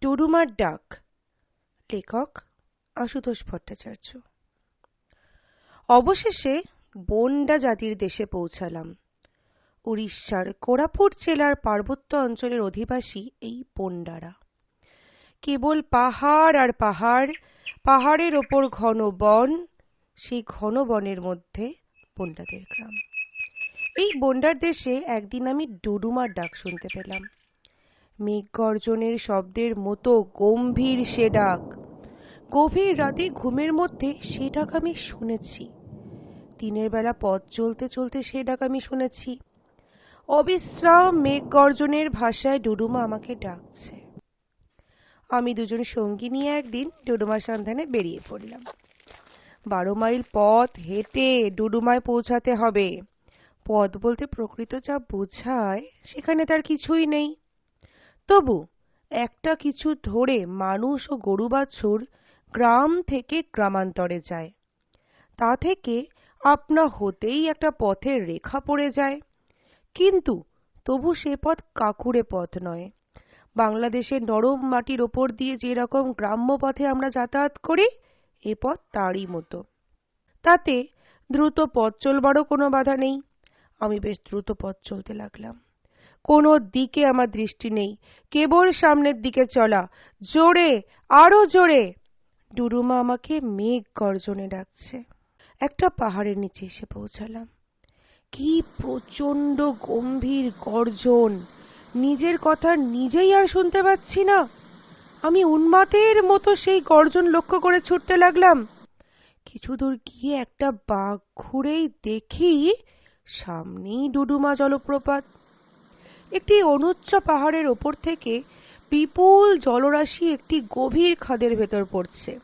টুডুমার ডাক। লেখক আশুতোষ ভট্টাচার্য। অবশেষে বন্ডা জাতির দেশে পৌঁছালাম। উড়িষ্যার কোরাপুট জেলার পার্বত্য অঞ্চলের অধিবাসী এই পণ্ডারা কেবল পাহাড় আর পাহাড়, পাহাড়ের ওপর ঘন বন, সেই ঘন বনের মধ্যে বন্ডাদের গ্রাম। এই বন্ডার দেশে একদিন আমি ডুডুমার ডাক শুনতে পেলাম। মেঘ গর্জনের শব্দের মতো গম্ভীর সে ডাক। গভীর রাতে ঘুমের মধ্যে সে ডাক আমি শুনেছি। দিনের বেলা পথ চলতে চলতে সে ডাক আমি শুনেছি। অবিশ্রাম মেঘ গর্জনের ভাষায় ডুডুমা আমাকে ডাকছে। আমি দুজন সঙ্গী নিয়ে একদিন ডুডুমার সন্ধানে বেরিয়ে পড়লাম। বারো মাইল পথ হেঁটে ডুডুমায় পৌঁছাতে হবে। পথ বলতে প্রকৃত যা বোঝায়, সেখানে তার কিছুই নেই। তবু একটা কিছু ধরে মানুষ ও গরু বাছুর গ্রাম থেকে গ্রামান্তরে যায়। তা থেকে আপনা হতেই একটা পথের রেখা পড়ে যায়। কিন্তু তবু সে পথ কাকুরে পথ নয়। বাংলাদেশের নরম মাটির ওপর দিয়ে যেরকম গ্রাম্য পথে আমরা যাতায়াত করি, এ পথ তারই মতো। তাতে দ্রুত পথ চলবারও কোনো বাধা নেই। আমি বেশ দ্রুত পথ চলতে লাগলাম। কোনো দিকে আমার দৃষ্টি নেই। কেবল সামনের দিকে চলা। জোরে, আরও জোরে। ডুরুমা আমাকে মেঘ গর্জনে ডাকছে। একটা পাহাড়ের নিচে এসে পৌঁছালাম। কি প্রচণ্ড গম্ভীর গর্জন। নিজের কথা নিজেই আর শুনতে পাচ্ছি না। আমি উন্মাতের মতো সেই গর্জন লক্ষ্য করে ছুটতে লাগলাম। কিছু দূর গিয়ে একটা বাঘ ঘুরেই দেখি সামনেই ডুডুমা জলপ্রপাত। একটি অনুচ্চ পাহাড়ের ওপর থেকে বিপুল জলরাশি একটি গভীর খাদের ভেতর পড়ছে।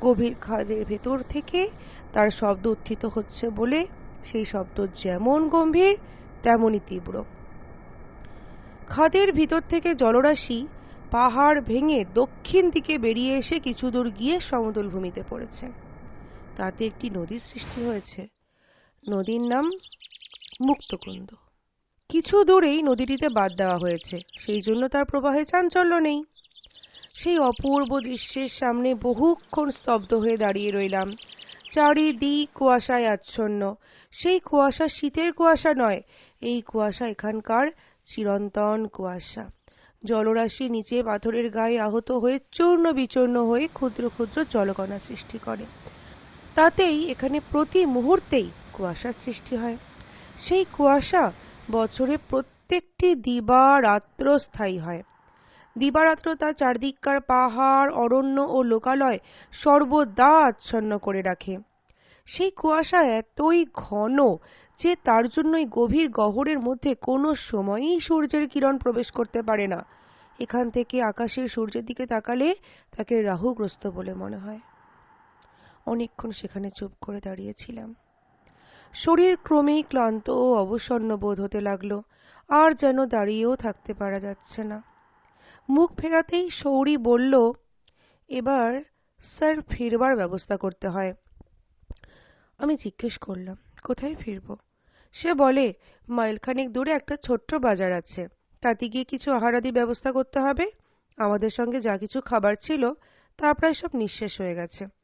গভীর খাদের ভেতর থেকে তার শব্দ উত্থিত হচ্ছে বলে সেই শব্দ যেমন গম্ভীর, তেমনই তীব্র। খাদের ভিতর থেকে জলরাশি পাহাড় ভেঙে দক্ষিণ দিকে বেরিয়ে এসে কিছু দূর গিয়ে সমতল ভূমিতে পড়েছে। তাতে একটি নদীর সৃষ্টি হয়েছে। নদীর নাম মুক্তকুন্দ কিছু দূরেই নদীটিতে বাদ দেওয়া হয়েছে। সেই জন্য তার প্রবাহে চাঞ্চল্য নেই। সেই অপূর্ব দৃশ্যের সামনে বহুক্ষণ স্তব্ধ হয়ে দাঁড়িয়ে রইলাম। চারিদিক কুয়াশায় আচ্ছন্ন। সেই কুয়াশা শীতের কুয়াশা নয়, এই কুয়াশা এখানকার চিরন্তন কুয়াশা। জলরাশি নিচে পাথরের গায়ে আহত হয়ে চূর্ণ বিচূর্ণ হয়ে ক্ষুদ্র ক্ষুদ্র জলকণা সৃষ্টি করে। তাতেই এখানে প্রতি মুহূর্তেই কুয়াশার সৃষ্টি হয়। সেই কুয়াশা বছরে প্রত্যেকটি দিবা রাত্র স্থায়ী হয়। দিবারাত্র তার চারদিককার পাহাড়, অরণ্য ও লোকালয় সর্বদা আচ্ছন্ন করে রাখে। সেই কুয়াশা এতই ঘন যে তার জন্যই গভীর গহরের মধ্যে কোনো সময়ই সূর্যের কিরণ প্রবেশ করতে পারে না। এখান থেকে আকাশের সূর্যের দিকে তাকালে তাকে রাহুগ্রস্ত বলে মনে হয়। অনেকক্ষণ সেখানে চুপ করে দাঁড়িয়েছিলাম। শরীর ক্রমেই ক্লান্ত ও অবসন্ন বোধ হতে লাগল, আর যেন দাঁড়িয়েও থাকতে পারা যাচ্ছে না। মুখ ফেরাতেই সৌরি বলল, এবার স্যার ফিরবার ব্যবস্থা করতে হয়। আমি জিজ্ঞেস করলাম, কোথায় ফিরব? সে বলে, মাইলখানেক দূরে একটা ছোট্ট বাজার আছে। তাতে গিয়ে কিছু আহারাদি ব্যবস্থা করতে হবে। আমাদের সঙ্গে যা কিছু খাবার ছিল, তা প্রায় সব নিঃশেষ হয়ে গেছে।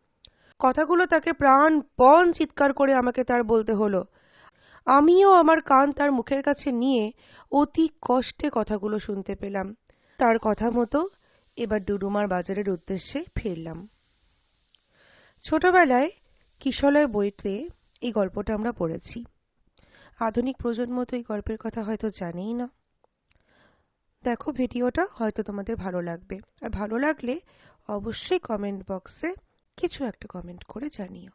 কথাগুলো তাকে প্রাণপণ চিৎকার করে আমাকে তার বলতে হলো। আমিও আমার কান তার মুখের কাছে নিয়ে অতি কষ্টে কথাগুলো শুনতে পেলাম। তার কথা মতো এবার ডুডুমার বাজারের উদ্দেশ্যে ফিরলাম। ছোটবেলায় কিশলয় বইতে এই গল্পটা আমরা পড়েছি। আধুনিক প্রজন্ম তো এই গল্পের কথা হয়তো জানেই না। দেখো ভিডিওটা, হয়তো তোমাদের ভালো লাগবে। আর ভালো লাগলে অবশ্যই কমেন্ট বক্সে কিছু একটা কমেন্ট করে জানিও।